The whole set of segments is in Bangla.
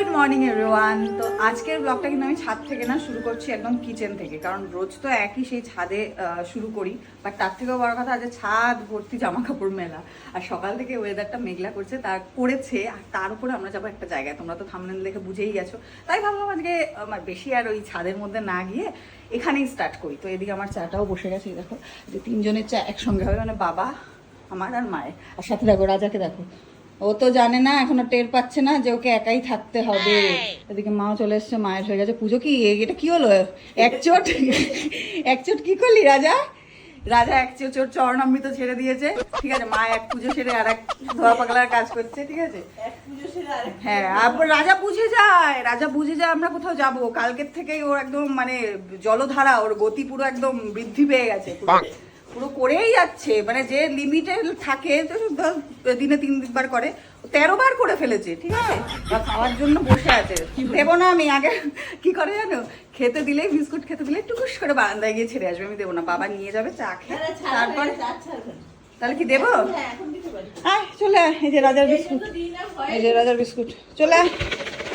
গুড মর্নিং এভরিওয়ান তো আজকের ব্লগটা কিন্তু আমি ছাদ থেকে না শুরু করছি একদম কিচেন থেকে, কারণ রোজ তো একই সেই ছাদে শুরু করি। বাট তার থেকেও বড় কথা, আজ ছাদ ভর্তি জামা কাপড় মেলা। আর সকাল থেকে ওয়েদারটা মেঘলা করছে, তার করেছে, আর তার উপরে আমরা যাব একটা জায়গায়। তোমরা তো থামলেন দেখে বুঝেই গেছো। তাই ভাবলাম আজকে আমার বেশি আর ওই ছাদের মধ্যে না গিয়ে এখানেই স্টার্ট করি। তো এদিকে আমার চাটাও বসে গেছে দেখো যে তিনজনের চা একসঙ্গে হবে মানে বাবা, আমার আর মায়ের। আর সাথে দেখো, রাজাকে দেখো। ও তো জানে না, এখনও টের পাচ্ছে না যে ওকে একাই থাকতে হবে। এদিকে মাও চলে এসছে, মায়ের হয়ে গেছে পুজো কি? এটা কি হলো? এক চোট? এক চোট কি করলি রাজা? রাজা এক চোট চরণামৃত ছেড়ে দিয়েছে। ঠিক আছে, মা এক পুজো সেরে আর এক ধোয়া পাগলার কাজ করছে, ঠিক আছে? হ্যাঁ আর রাজা বুঝে যায়, রাজা বুঝে যায় আমরা কোথাও যাব। কালকের থেকেই ওর একদম মানে জলধারা, ওর গতি পুরো একদম বৃদ্ধি পেয়ে গেছে। পুরো। করেই যাচ্ছে। মানে যে লিমিটে থাকে দিনে তিনবার করে। তেরো বার করে ফেলেছে ঠিক আছে? আর খাওয়ার জন্য বসে আছে। দেবো না আমি আগে কি করে জানো? খেতে দিলেই বিস্কুট খেতে দিলে টুকুস করে বারান্দায় গিয়ে ছেড়ে আসবে। আমি দেবো না বাবা নিয়ে যাবে চা খেয়ে তারপরে তাহলে কি দেবো? আয় চলে এই যে রাজার বিস্কুট। এই যে রাজার বিস্কুট। চলে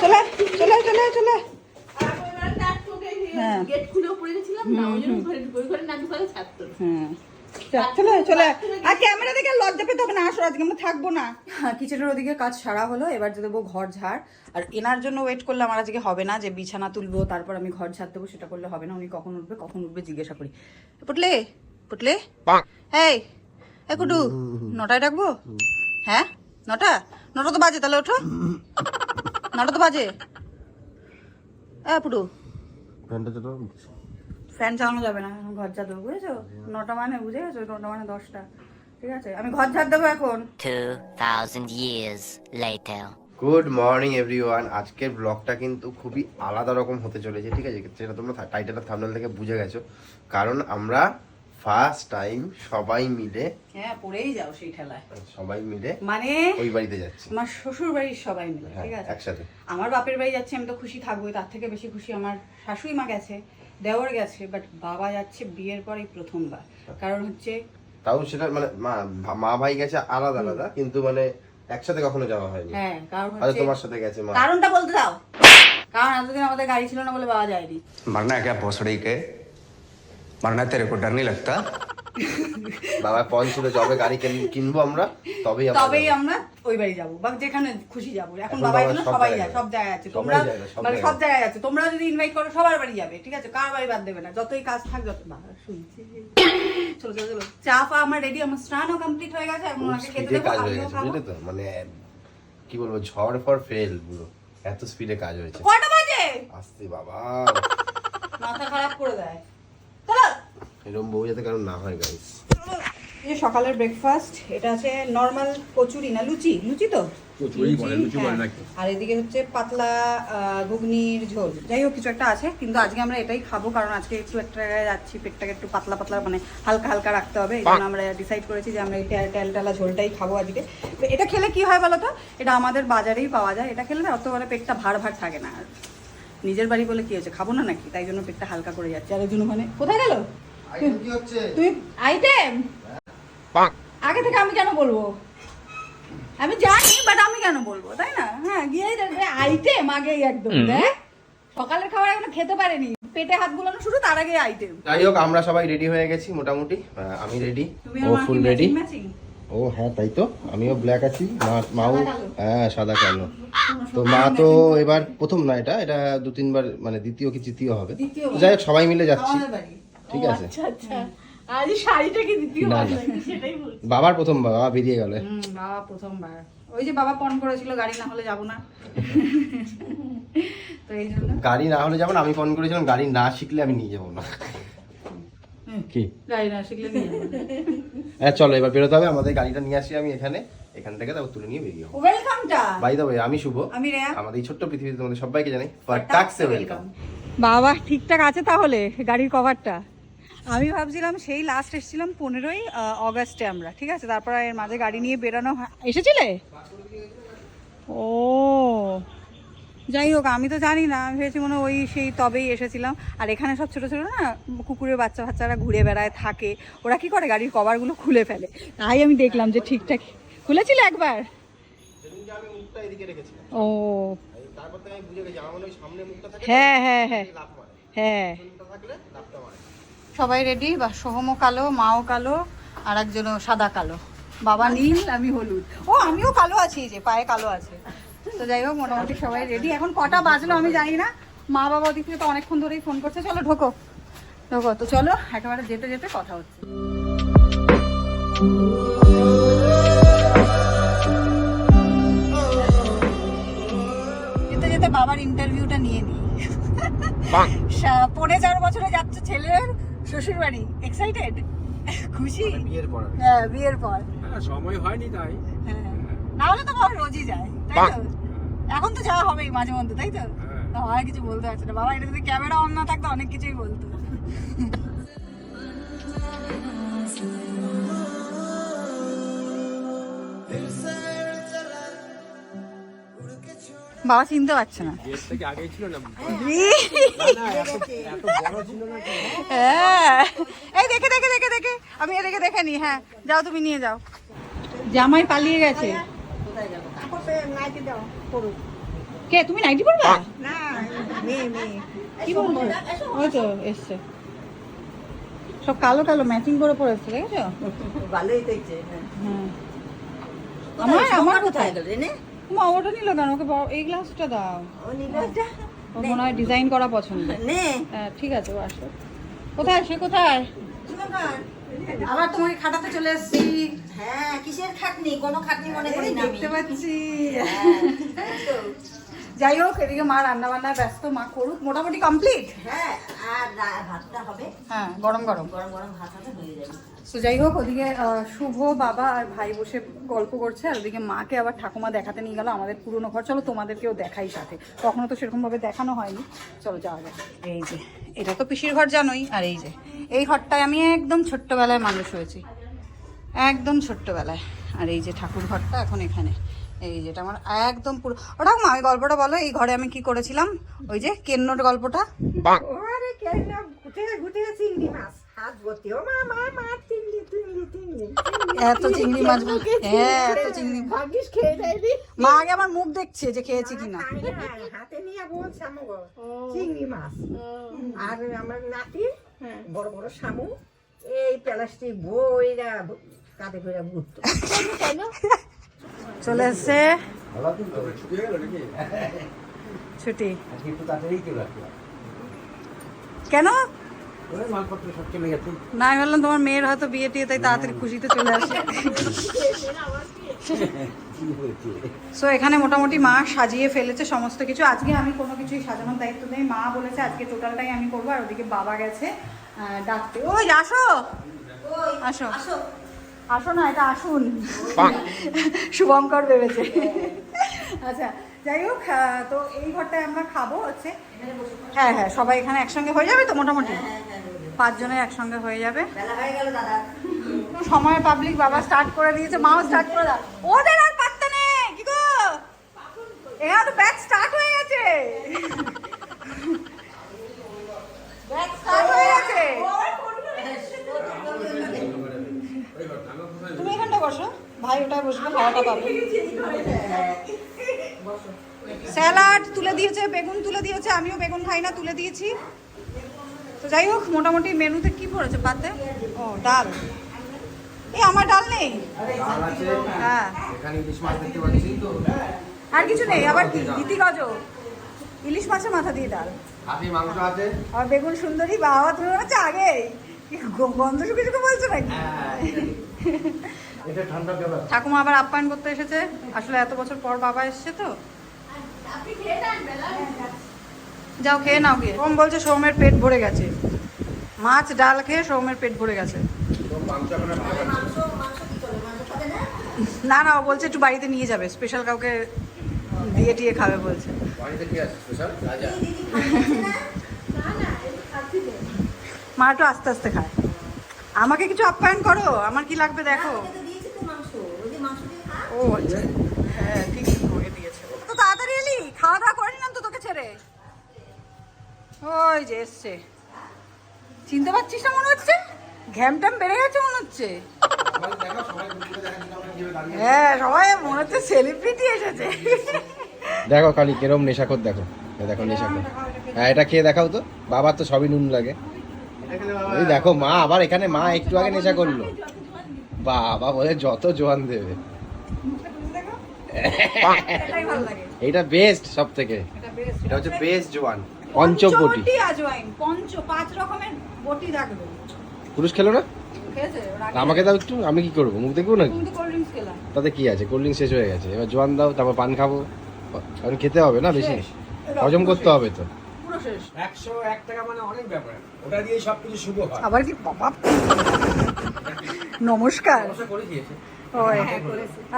চলে চলে আয়, চলে আয়, চলে। হ্যাঁ। গেট খুলে পড়ে গেছিলাম না ওই জন্য ঘরে ঢুকে ঘরে না ঢুকালে ছাড়তো হ্যাঁ চলে চলে আর ক্যামেরা দেখে লজ্জা পেতে হবে না আসো আজকে আমরা থাকব না। হ্যাঁ কিচেনের ওদিকে কাজ সারা হলো এবার যে দেবো ঘর ঝাড়। আর এনার জন্য ওয়েট করলে আমার আজকে হবে না যে বিছানা তুলবো তারপর আমি ঘর ঝাড় দেবো সেটা করলে হবে না উনি কখন উঠবে কখন উঠবে জিজ্ঞাসা করি। পুটলে পুটলে। এই কুটু নটায় ডাকবো? হ্যাঁ নটা? নটা তো বাজে তাহলে ওঠো। নটা তো বাজে। এ পুটু। ফ্যানটা তো ফ্যান চালানো যাবে না এখন ঘর ঝাড় দেবো বুঝেছ? নটা মানে বুঝে গেছো নটা মানে দশটা ঠিক আছে? আমি ঘর ঝাড় দেবো এখন। 2,000 years later. Good morning everyone আজকের ব্লগটা কিন্তু খুবই আলাদা রকম হতে চলেছে ঠিক আছে? যেটা তোমরা টাইটেল থামনাল থেকে বুঝে গেছো। কারণ আমরা ফার্স্ট টাইম সবাই মিলে হ্যাঁ পড়েই যাও সেই ঠেলায়। সবাই মিলে মানে ওই বাড়িতে যাচ্ছি। আমার শ্বশুর বাড়ির সবাই মিলে হ্যাঁ, ঠিক আছে? একসাথে। আমার বাপের বাড়ি যাচ্ছি আমি তো খুশি থাকব তার থেকে বেশি খুশি আমার শাশুড়ি মা গেছে দেওর গেছে বাট বাবা যাচ্ছে বিয়ের পর এই প্রথমবার আচ্ছা। কারণ হচ্ছে তাও সেটা মানে মা ভাই গেছে আলাদা আলাদা কিন্তু মানে একসাথে কখনো যাওয়া হয়নি। হ্যাঁ কারণ হচ্ছে তোমার সাথে গেছে মা। কারণটা বলতে দাও। কারণ এতদিন আমাদের গাড়ি ছিল না বলে বাবা যায়নি। মানে একা পসড়ি কে मरना तेरे को डर नहीं लगता বাবা পন ছিল যবে গাড়ি কিন- কিনবো আমরা তবেই আমরা তবেই যাবো। আমরা ওই বাড়ি যাবো বা যেখানে খুশি যাবো এখন এখন বাবা বাবা এখানে সব সবাই জায়গায় যায় সব জায়গায় আছে সবাই তোমরা যায় না, সব মানে জায়গায়। সব জায়গায় আছে তোমরা যদি ইনভাইট করো সবার বাড়ি যাবে ঠিক আছে কার বাড়ি বাদ দেবে না যতই কাজ থাক যত বাবা শুনছি চলো চলো চলো চা ফা আমার রেডি আমার স্নানও কমপ্লিট হয়ে গেছে এখন খুব ওনাকে খেতে স্পিডে দেবো কাজ হয়ে আমিও গেছে খাবো বুঝলে তো মানে কি বলবো ঝড় ফর ফেল পুরো এত স্পিডে কাজ হয়েছে কটা বাজে আসতে বাবা মাথা খারাপ করে দেয় চলো এরকম বউ যাতে কারণ না হয় গাইস এই সকালের ব্রেকফাস্ট এটা আছে নর্মাল কচুরি না লুচি? লুচি তো? হ্যাঁ। আর এদিকে হচ্ছে পাতলা ঘুগনির ঝোল। যাই হোক কিছু একটা আছে কিন্তু আজকে আমরা এটাই খাব কারণ আজকে একটু একটা জায়গায় যাচ্ছি পেটটাকে একটু পাতলা পাতলা মানে হালকা হালকা রাখতে হবে এই জন্য আমরা ডিসাইড করেছি যে আমরা এই তেল টালা ঝোলটাই খাব আজকে। তো এটা খেলে কি হয় বলো তো এটা আমাদের বাজারেই পাওয়া যায়। এটা খেলে না অত মানে পেটটা ভার ভার থাকে না। আর নিজের বাড়ি বলে কি হয়েছে? খাব না নাকি? তাই জন্য পেটটা হালকা করে যাচ্ছে। আর ওই জন্য মানে কোথায় গেল? তুই আইটেম? আগে থেকে আমি কেন বলব? আমি জানি বাট আমি কেন বলব তাই না? হ্যাঁ দেখবে আইটেম আগেই একদম দেখ। সকালের খাবার এখনও খেতে পারেনি। পেটে হাত বুলানো শুরু তার আগে আইটেম। যাই হোক আমরা সবাই রেডি হয়ে গেছি মোটামুটি। আমি রেডি ও ফুল রেডি ও হ্যাঁ তাই তো। আমিও ব্ল্যাক আছি মা- মাও হ্যাঁ সাদা কালো। তো মা তো এবার প্রথম না এটা এটা দু তিনবার মানে দ্বিতীয় কি তৃতীয় হবে? যাই হোক সবাই মিলে যাচ্ছি। ঠিক আছে। আচ্ছা আচ্ছা। আজ শাড়িটা কি দ্বিতীয় বার সেটাই বলছি। বাবার প্রথম বাবা বেরিয়ে গেল। হুম বাবা প্রথমবার। ওই যে বাবা পণ করেছিল গাড়ি না হলে যাব না। তো এই জন্য। গাড়ি না হলে যেমন আমি ফোন করেছিলাম গাড়ি না শিখলে আমি নিয়ে যাব না। কি? গাড়ি না শিখলে নিয়ে যাব হ্যাঁ চলো এবার বেরোতে হবে আমাদের গাড়িটা নিয়ে আসি আমি এখানে। এখান থেকে তারপর তুলে নিয়ে বেরিয়ে যাব ওয়েলকামটা বাই দ্য ওয়ে আমি শুভ। আমি রেয়া। আমাদের এই ছোট্ট পৃথিবীতে তোমাদের সবাইকে জানাই ফাটাক্সে ওয়েলকাম বাবা ঠিকঠাক আছে তাহলে গাড়ির কভারটা আমি ভাবছিলাম সেই লাস্ট এসেছিলাম পনেরোই অগাস্টে আমরা ঠিক আছে? তারপর এর মাঝে গাড়ি নিয়ে বেরোনো এসেছিলে? ও যাই হোক আমি তো জানি না আমি ভেবেছি মনে ওই সেই তবেই এসেছিলাম। আর এখানে সব ছোটো ছোটো না কুকুরের বাচ্চা বাচ্চারা ঘুরে বেড়ায় থাকে। ওরা কি করে গাড়ির কভারগুলো খুলে ফেলে? তাই আমি দেখলাম যে ঠিকঠাক খুলেছিল একবার? ও। হয় হ্যাঁ হ্যাঁ হ্যাঁ। সবাই রেডি বা সোহমও কালো মাও কালো আর একজনও সাদা কালো। বাবা নীল আমি হলুদ। ও আমিও কালো আছি যে পায়ে কালো আছে। তো যাই হোক মোটামুটি সবাই রেডি এখন কটা বাজলো আমি জানি না। মা বাবা ওদিক থেকে তো অনেকক্ষণ ধরেই ফোন করছে। চলো ঢোকো। ঢোকো। তো চলো একেবারে যেতে যেতে কথা হচ্ছে। যেতে যেতে বাবার ইন্টারভিউটা নিয়ে নিই। সা- পৌনে চার বছরে যাচ্ছে ছেলের। শ্বশুর বাড়ি এক্সাইটেড খুশি বিয়ের পর। হ্যাঁ বিয়ের পর। হ্যাঁ, সময় হয়নি তাই। হ্যাঁ না হলে তো বাবা রোজই যায় তাই তো? এখন তো যাওয়া হবেই মাঝে মধ্যে তাই তো? হ্যাঁ। বাবা আর কিছু বলতে পারছে না। বাবা এটা যদি ক্যামেরা অন না থাকতো অনেক কিছুই বলতো। বাবা চিনতে পারছে না। হ্যাঁ। এই দেখে দেখে দেখে দেখে। আমি এদিকে দেখে নি হ্যাঁ। যাও তুমি নিয়ে যাও। জামাই পালিয়ে গেছে। কে তুমি নাইটি পরবা? না কি বলছো? ওই তো এসছে। সব কালো কালো ম্যাচিং করে পড়েছে দেখেছ? ভালোই দেখছে হ্যাঁ। হ্যাঁ। আমার আমার কোথায় গেল রে মা ওটা নিল কেন? ওকে এই গ্লাসটা দাও। ও মনে হয় ডিজাইন করা পছন্দ। হ্যাঁ ঠিক আছে ও আসো কোথায়? সে কোথায়? আবার তোমাকে খাটাতে চলে এসেছি। হ্যাঁ কিসের খাটনি? কোনো খাটনি মনে করি না দেখতে পাচ্ছি। হ্যাঁ, যাই হোক এদিকে মা রান্না বান্নায় ব্যস্ত মা করুক মোটামুটি কমপ্লিট হ্যাঁ আর ভাতটা হবে। হ্যাঁ গরম গরম। গরম গরম ভাত হবে হয়ে যাবে। তো যাই হোক ওদিকে শুভ বাবা আর ভাই বসে গল্প করছে আর ওদিকে মাকে আবার ঠাকুমা দেখাতে নিয়ে গেল আমাদের পুরনো ঘর। চলো তোমাদেরকেও দেখাই সাথে। কখনো তো সেরকমভাবে দেখানো হয়নি। চলো যাওয়া যাক। এই যে এটা তো পিসির ঘর জানোই আর এই যে এই ঘরটায় আমি একদম ছোট্টবেলায় মানুষ হয়েছি। একদম ছোট্টবেলায়। আর এই যে ঠাকুর ঘরটা এখন এখানে। এই যেটা আমার একদম পুরো ওটা মা ওই গল্পটা বলো এই ঘরে আমি কি করেছিলাম? ওই যে কেন্নর গল্পটা। ঘুটে ঘুটে চিংড়ি মাছ। এত চিংড়ি মাছ হ্যাঁ এত চিংড়ি ভাগ্যিস খেয়ে যায়নি। মা আগে আমার মুখ দেখছে যে খেয়েছি কিনা। হাতে নিয়ে বলছে চিংড়ি মাছ। আর আমার নাতি বড় বড় শামু এই প্লাস্টিক বইরা কাঁধে করে ঘুরতো। চলে এসছে। ছুটি। কেন? না, আমি ভাবলাম তোমার মেয়ের হয়তো বিয়ে টিয়ে, তাই তাড়াতাড়ি খুশিতে চলে আসে। সো এখানে মোটামুটি মা সাজিয়ে ফেলেছে সমস্ত কিছু। আজকে আমি কোনো কিছুই সাজানোর দায়িত্ব নেই। মা বলেছে আজকে টোটালটাই আমি করব, আর ওদিকে বাবা গেছে ডাকতে। ওই, আসো! আসো। আসো না, এটা আসুন। শুভঙ্কর ভেবেছে। আচ্ছা যাই হোক তো এই ঘরটায় আমরা খাব হচ্ছে। হ্যাঁ হ্যাঁ সবাই এখানে একসঙ্গে হয়ে যাবে তো মোটামুটি? পাঁচজনের একসঙ্গে হয়ে যাবে। সময় পাবলিক বাবা স্টার্ট করে দিয়েছে, মাও স্টার্ট করে দাও। ওদের আর পাত্তা নেই, কি এখানে তো ব্যাচ স্টার্ট হয়ে গেছে। ব্যাচ স্টার্ট হয়ে গেছে। তুমি এখানটা বসো। ভাই ওটায় বসবে, খাওয়াটা পাবে। স্যালাড তুলে দিয়েছে, বেগুন তুলে দিয়েছে, আমিও বেগুন খাই না, তুলে দিয়েছি। তো যাই হোক মোটামুটি মেনুতে কি পড়েছে? পাতে ও ডাল। এই আমার ডাল নেই? হ্যাঁ। আর কিছু নেই? আবার কি? ইতি গজ ইলিশ মাছের মাথা দিয়ে ডাল। খাসি মাংস আছে। আর বেগুন সুন্দরী বাবা তুমি হচ্ছে আগে? কি গন্ধ শুকে শুকে বলছো নাকি? এটা ঠান্ডা দেওয়া ঠাকুমা আবার আপ্যায়ন করতে এসেছে। আসলে এত বছর পর বাবা এসেছে তো। আপনি খেয়ে নেন বেলা যাও খেয়ে নাও গিয়ে। সোম বলছে সোমের পেট ভরে গেছে। মাছ, ডাল খেয়ে সোমের পেট ভরে গেছে। না। না, ও বলছে একটু বাড়িতে নিয়ে যাবে। স্পেশাল কাউকে দিয়ে টিয়ে খাবে বলছে। আছে। মা একটু আস্তে আস্তে খায়। আমাকে কিছু আপ্যায়ন করো? আমার কি লাগবে দেখো। ও আচ্ছা। হ্যাঁ ঠিক দিয়েছে। তো তাড়াতাড়ি এলি? খাওয়া দাওয়া করে নিলাম তো তোকে ছেড়ে? ওই যে এসছে। চিনতে পারছিস না মনে হচ্ছে? ঘ্যাম ট্যাম বেড়ে গেছে মনে হচ্ছে। হ্যাঁ সবাই মনে হচ্ছে সেলিব্রিটি এসেছে। দেখো খালি কেরম নেশাখোর দেখো। এই দেখো নেশাখোর। হ্যাঁ এটা খেয়ে দেখাও তো। বাবার তো সবই নুন লাগে। ওই দেখো মা আবার এখানে মা একটু আগে নেশা করল। বাবা বলে যত জোয়ান দেবে। এটাই ভালো লাগে। এইটা বেস্ট সব থেকে এটা হচ্ছে বেস্ট জোয়ান। পঞ্চবটি আজওয়াইন পঞ্চ পাঁচ রকমের বটি থাকবে। পুরুষ খেলো না? আমাকে দাও একটু আমি কি করব? মুখ দেখব নাকি? তাতে কি আছে? কোল্ড ড্রিঙ্ক শেষ হয়ে গেছে। এবার জোয়ান দাও তারপর পান খাব। কারণ খেতে হবে না বেশি। হজম করতে হবে তো। পুরো শেষ। একশো এক টাকা মানে অনেক ব্যাপার। ওটা দিয়ে সব কিছু হয়। আবার কি নমস্কার। ওই।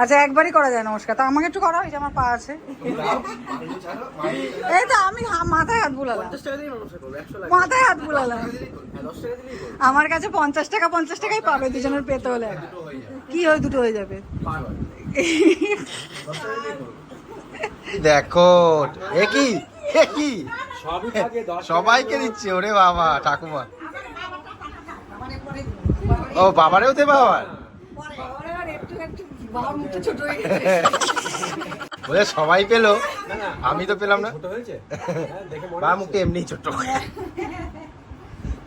আচ্ছা একবারই করা যায় নমস্কার। তা আমাকে একটু করো যে আমার পা আছে। এই তো আমি মাথায় হাত বুলালাম। মাথায় হাত বুলালাম। করব আমার কাছে পঞ্চাশ টাকা পঞ্চাশ টাকাই পাবে দুজনের পেতে হলে কি হয় দুটো হয়ে যাবে? দেখো এ কি? এ কি? সবাইকে দিচ্ছে ওরে বাবা ঠাকুমা। ও বাবারেও বলে সবাই পেল। আমি তো পেলাম না। ছোট হয়েছে। হ্যাঁ, দেখে মনে বা হচ্ছে। মুখে এমনি ছোট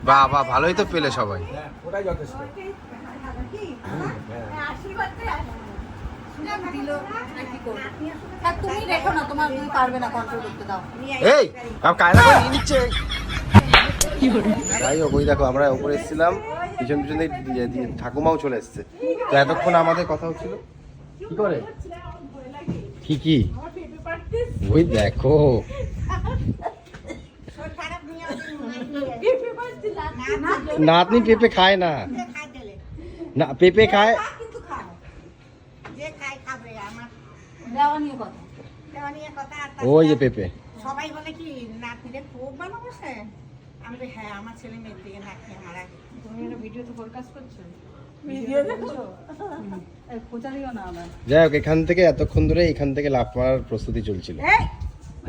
বাবা ভালোই তো পেলে সবাই। হ্যাঁ, ওটাই যথেষ্ট। তুমি রেখো না তোমার তুমি পারবে না কন্ট্রোল করতে দাও এই করে নিচ্ছে। যাই হোক ওই দেখো আমরা উপরে এসেছিলাম। পিছন পিছন ঠাকুমাও চলে এসছে। তো এতক্ষণ আমাদের কথা হচ্ছিল কি করে? কি কি? ওই দেখো। নাতনি পেঁপে খায় না। না, পেঁপে খায়। ওই যে পেঁপে। সবাই বলে কি খুব ভালোবাসে? আমি হ্যাঁ আমার ছেলে মেয়ের দিকে নাতনি আমার একটা ভিডিওতে ফোরকাস্ট করছ? যাই হোক এখান থেকে এতক্ষণ ধরে এখান থেকে লাভ মারার প্রস্তুতি চলছিল।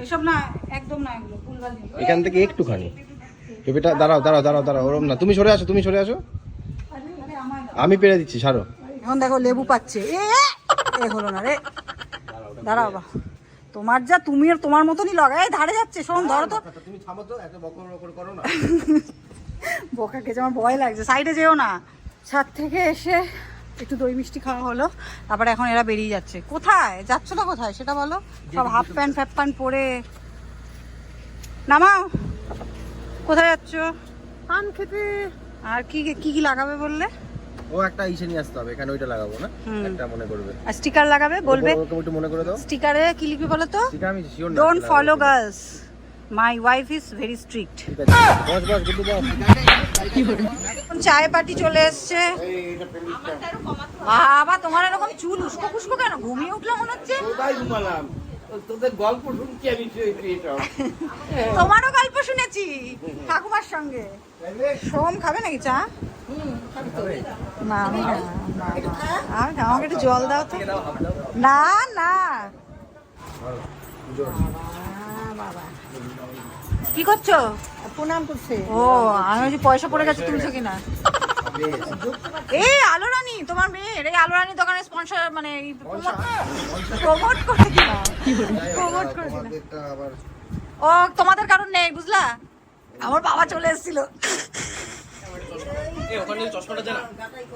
এসব না একদম না এগুলো ভুলভাল জিনিস। এখান থেকে একটুখানি। পেঁপেটা দাঁড়াও দাঁড়াও দাঁড়াও দাঁড়াও ওরম না। তুমি সরে আসো তুমি সরে আসো। আমি পেরে দিচ্ছি ছাড়ো। এখন দেখো লেবু পাচ্ছে। এ এ হলো না রে। দাঁড়াও বা তোমার যা তুমি আর তোমার মতনই লাগাই ধারে যাচ্ছে শোন ধরো তো। তুমি থামো তো এত বকর বকর করো না। আমার ভয় লাগছে সাইডে যেও না। ছাদ থেকে এসে একটু দই মিষ্টি খাওয়া হলো। তারপরে এখন এরা বেরিয়ে যাচ্ছে। কোথায়? যাচ্ছ না কোথায়? সেটা বলো। সব হাফ প্যান্ট ফ্যাপ প্যান্ট পরে। নামাও। কোথায় যাচ্ছ? পান খেতে। আর কি কি কি লাগাবে বললে? ও একটা ইসে নিয়ে আসতে হবে। এখানে ওইটা লাগাবো না? হুম। একটা মনে করবে। আর স্টিকার লাগাবে? বলবে? ওকে- একটু মনে করে দাও। স্টিকারে কি লিখবে বলো তো? আছে আমি sure don't follow girls my wife is very strict boss boss Guddu boss. চায় পার্টি চলে এসছে। বাবা তোমার এরকম চুল উস্কো ফুস্কো কেন? ঘুমিয়ে উঠল মনে হচ্ছে? তোদের গল্প শুনছি আমি শুয়ে শুয়ে সব। তোমারও গল্প শুনেছি ঠাকুমার সঙ্গে। সোম খাবে নাকি চা? না আমি। আমাকে একটু জল দাও তো। না না। বাবা। কি করছ? প্রণাম করছে। ও আমি বলছি পয়সা পড়ে গেছে তুলছো কিনা? এই আলো রানী তোমার মেয়ের এই আলো রানী দোকানের স্পন্সর মানে প্রমোট করে দিলাম প্রমোট করে দিলাম ও তোমাদের কারণ নেই বুঝলা? আমার বাবা চলে এসেছিল।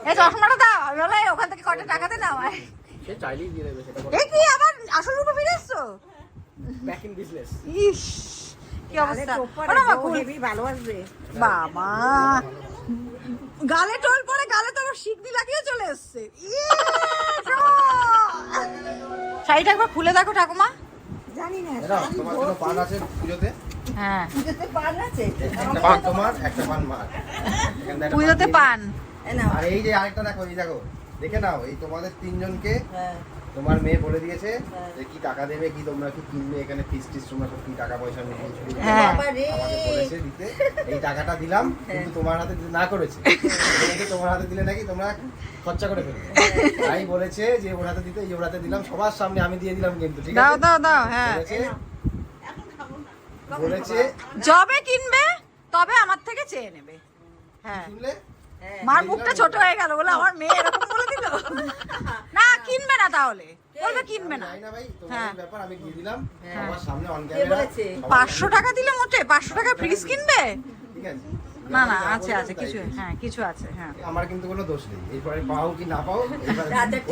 এই চশমাটা দাও আমি বলে ওখান থেকে কটা টাকা দে না আমায়। সে চাইলেই দিয়ে দেবে সেটা এই কি আবার আসল রূপে ফিরে এসছো? ব্যাক ইন বিজনেস ইস কি অবস্থা? বাবা গালে টোল পরে গালে তো শিকনি লাগিয়ে চলে এসছে। শাড়িটা একবার খুলে দেখো ঠাকুমা। জানি না তোমার জন্য পান আছে পুজোতে? হ্যাঁ। পুজোতে পান আছে? পান তোমার একটা পান মার। পুজোতে পান। পান। আর এই যে আরেকটা দেখো এই দেখো দেখে নাও এই তোমাদের তিনজনকে হ্যাঁ। তোমার মেয়ে বলে দিয়েছে যে কি টাকা দেবে কি তোমরা কি কিনবে এখানে ফিস টিস তোমরা কি টাকা পয়সা নিয়ে হ্যাঁ। আমাকে বলেছে দিতে এই টাকাটা দিলাম কিন্তু তোমার হাতে দিতে না করেছে। তোমার হাতে দিলে নাকি তোমরা খরচা করে ফেলবে? তাই বলেছে যে ওর হাতে দিতে এই ওর হাতে দিলাম সবার সামনে আমি দিয়ে দিলাম কিন্তু ঠিক দাও আছে? দাও দাও হ্যাঁ। বলেছে বলেছে যবে কিনবে তবে আমার থেকে চেয়ে নেবে। হ্যাঁ। শুনলে? মার মুখটা ছোট হয়ে গেল বলে আমার মেয়ে এরকম বলে দিল। না কিনবে না তাহলে। বলবে কিনবে না। জানি না ভাই হ্যাঁ। তোমাদের ব্যাপার আমি দিয়ে দিলাম। আমার সামনে অন বলেছে? ক্যামেরা পাঁচশো টাকা দিলে মোটে পাঁচশো টাকা ফ্রিজ কিনবে? না না আছে আছে কিছু হ্যাঁ কিছু আছে হ্যাঁ। আমার কিন্তু কোনো দোষ নেই। এরপরে পাও কি না পাও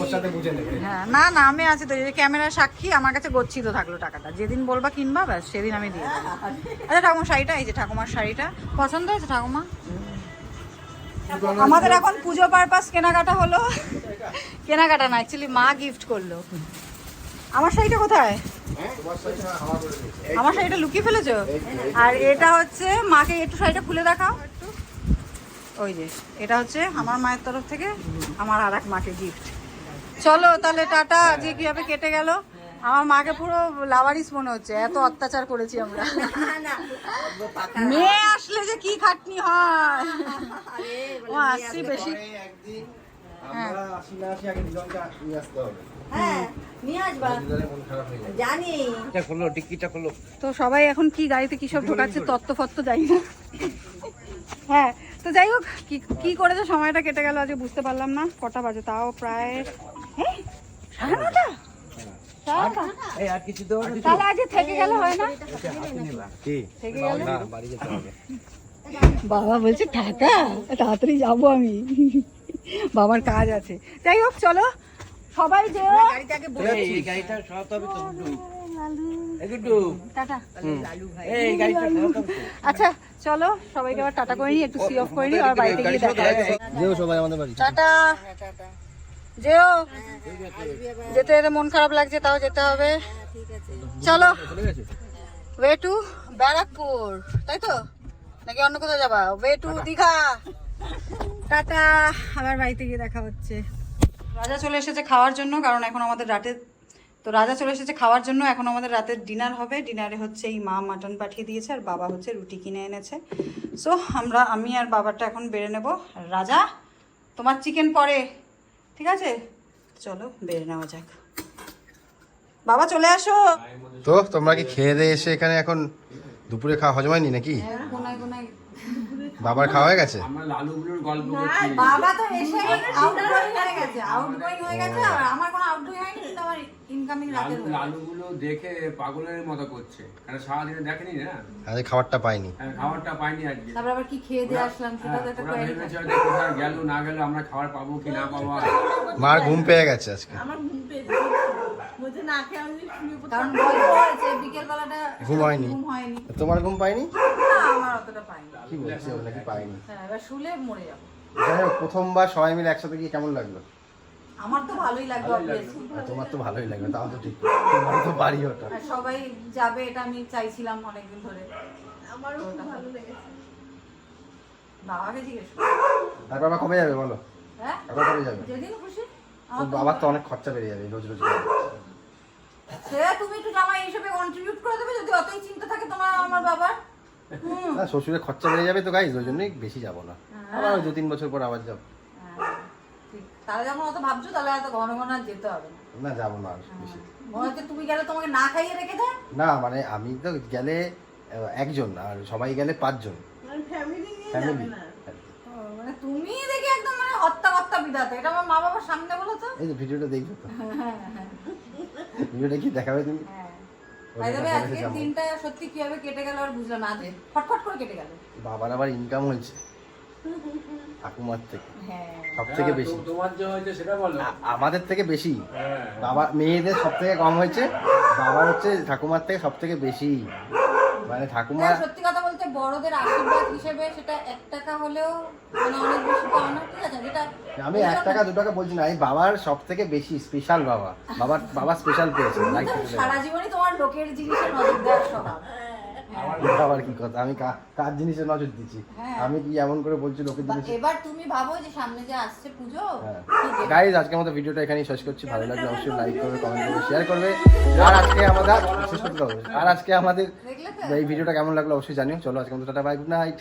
ওর সাথে বুঝে নেবে। হ্যাঁ না না আমি আছি তো এই যে ক্যামেরার সাক্ষী আমার কাছে গচ্ছিত থাকল টাকাটা। যেদিন বলবা কিনবা ব্যাস সেদিন আমি দিয়ে দেবো। আচ্ছা ঠাকুমার শাড়িটা এই যে ঠাকুমার শাড়িটা পছন্দ হয়েছে ঠাকুমা? আমাদের এখন পুজো পারপাস কেনাকাটা হলো। কেনাকাটা না অ্যাকচুয়ালি মা গিফট করল। আমার শাড়িটা কোথায়? আমার শাড়িটা লুকিয়ে ফেলেছো? আর এটা হচ্ছে, মাকে একটু শাড়িটা খুলে দেখাও। ওই যে, এটা হচ্ছে আমার মায়ের তরফ থেকে আমার আর এক মাকে গিফট চলো তাহলে টাটা যে কীভাবে কেটে গেল? আমার মাকে পুরো লাভারিস মনে হচ্ছে এত অত্যাচার করেছি আমরা। মেয়ে আসলে যে কি খাটনি হয়। ও আসছি বেশি। হ্যাঁ। হ্যাঁ হয়ে তো সবাই এখন কি গাড়িতে কি সব ঢোকাচ্ছে তত্ত্ব ফত্ত্ব জানি না। হ্যাঁ তো যাই হোক কি কি করে যে সময়টা কেটে গেল আজকে বুঝতে পারলাম না। কটা বাজে তাও প্রায় এই, সাড়ে নটা? এই আর কিছু দেওয়া তাহলে আজকে থেকে গেলে হয় না? কি? থেকে গেলে না বাড়ি যেতে হবে। বাবা বলছে টাকা তাড়াতাড়ি যাব আমি। বাবার কাজ আছে। যাই হোক চলো। সবাই যে আচ্ছা চলো সবাইকে আবার টাটা করে নিই একটু সি অফ করে নিই আর বাড়িতে গিয়ে দেখা হচ্ছে সবাই আমাদের বাড়ি। টাটা। যেও। যেতে যেতে মন খারাপ লাগছে তাও যেতে হবে। চলো। ওয়ে টু ব্যারাকপুর তাই তো? নাকি অন্য কোথাও যাবা? Way to Digha. টাটা। আবার বাড়িতে গিয়ে দেখা হচ্ছে। রাজা চলে এসেছে খাওয়ার জন্য কারণ এখন আমাদের রাতে তো রাজা চলে এসেছে খাওয়ার জন্য এখন আমাদের রাতের ডিনার হবে। ডিনারে হচ্ছে এই মা মাটন পাঠিয়ে দিয়েছে আর বাবা হচ্ছে রুটি কিনে এনেছে। সো আমরা আমি আর বাবারটা এখন বেড়ে নেব। রাজা তোমার চিকেন পরে। ঠিক আছে? চলো বেড়ে নেওয়া যাক। বাবা চলে আসো। তো তোমরা কি খেয়ে দিয়ে এসে এখানে এখন দুপুরে খাওয়া হজম হয়নি নাকি? বাবার খাওয়া হয়ে গেছে? বাবা তো এসে আউট হয়ে গেছে আউট হয়ে গেছে আর আমার কোনো আউটগোয়িং হয়নি কিন্তু আমার ইনকামিং রাতের লালুগুলো দেখে পাগলের মতো করছে। কারণ সারাদিনে দেখেনি না? আজ খাবারটা পাইনি। হ্যাঁ, খাবারটা পাইনি আজকে। তারপর আবার কি খেয়ে দিয়ে আসলাম সেটা তো হ্যাঁ, একটা কোয়ারি কোথায় গেল না গেল আমরা খাবার পাবো কি না পাবো মার ঘুম পেয়ে গেছে আজকে। আমার ঘুম পেয়েছে। বলছে না খেয়ে আমি শুয়ে পড়তাম। কারণ গল্প হয়েছে বিকেল বেলাটা ঘুম হয়নি। ঘুম হয়নি। তোমার ঘুম পাইনি? না আমার অতটা পাইনি। কি বলছি নাকি পাইনি? হ্যাঁ এবার শুলে মরে যাব। যাই হোক প্রথমবার সবাই মিলে একসাথে গিয়ে কেমন লাগল? আমার তো ভালোই লাগবে অবভিয়াসলি তোমার তো ভালোই লাগল তাও তো ঠিক। তোমার তো বাড়ি ওটা। সবাই যাবে এটা আমি চাইছিলাম অনেকদিন ধরে। আমারও ভালো লেগেছে। বাবাকে জিজ্ঞেস আর বাবা কবে যাবে বলো। হ্যাঁ? কবে যাবে? যেদিন খুশি। তো বাবার তো অনেক খরচা বেড়ে যাবে রোজ রোজ সে তুমি একটু জামাই হিসেবে কন্ট্রিবিউট করে দেবে যদি অতই চিন্তা থাকে তোমার আমার বাবার। না শ্বশুরের খরচা বেড়ে যাবে তো গাইজ ওই জন্যই বেশি যাব না। আবার ওই দু তিন বছর পর আবার যাব। হ্যাঁ, তাহলে যখন অত ভাবছ তাহলে এত ঘন ঘন আর যেতে হবে। না যাব না বেশি। মনে হচ্ছে তুমি গেলে তোমাকে না খাইয়ে রেখে দেয় না মানে আমি তো গেলে একজন আর সবাই গেলে পাঁচজন। মানে ফ্যামিলি ফ্যামিলি যাবে না? ও, মানে তুমি দেখি একদম মানে হত্যা হত্যা বিধাতা। এটা আমার মা বাবার সামনে বলো তো। এই যে ভিডিওটা দেখবে তো? ভিডিওটা কি দেখাবে তুমি? হ্যাঁ। যাব। দিনটা সত্যি কীভাবে কেটে গেল আর বুঝলাম না ফটফট করে কেটে গেল। বাবার আবার ইনকাম হয়েছে। ঠাকুমার থেকে। হ্যাঁ। সব থেকে বেশি। তোমার যে হয়েছে সেটা বলো। আমাদের থেকে বেশি। হ্যাঁ বাবা মেয়েদের সব থেকে কম হয়েছে। বাবার হচ্ছে ঠাকুমার থেকে সব থেকে বেশি। মানে ঠাকুমা হ্যাঁ, সত্যি কথা বলতে বড়দের আশীর্বাদ হিসেবে সেটা এক টাকা হলেও মানে অনেক বেশি পাওনা ঠিক আছে? যেটা আমি এক টাকা দু টাকা বলছি না আমি বাবার সব থেকে বেশি স্পেশাল বাবা। বাবার বাবা স্পেশাল পেয়েছে। সারা জীবনই তোমার লোকের জিনিসে নজর দেওয়ার স্বভাব। আবার কি কথা? আমি কার জিনিসে নজর দিচ্ছি? হ্যাঁ। আমি কি এমন করে বলছি লোকের জিনিস এবার তুমি ভাবো যে সামনে যে আসছে পুজো গাইজ আজকে আমাদের ভিডিওটা এখানেই শেষ করছি। ভালো লাগলে অবশ্যই লাইক করবে কমেন্ট করবে শেয়ার করবে। আর আজকে আমাদের শেষ করতে হবে। আর আজকে আমাদের এই ভিডিওটা কেমন লাগল অবশ্যই জানিও। চলো আজকে মতো টাটা বাই গুড নাইট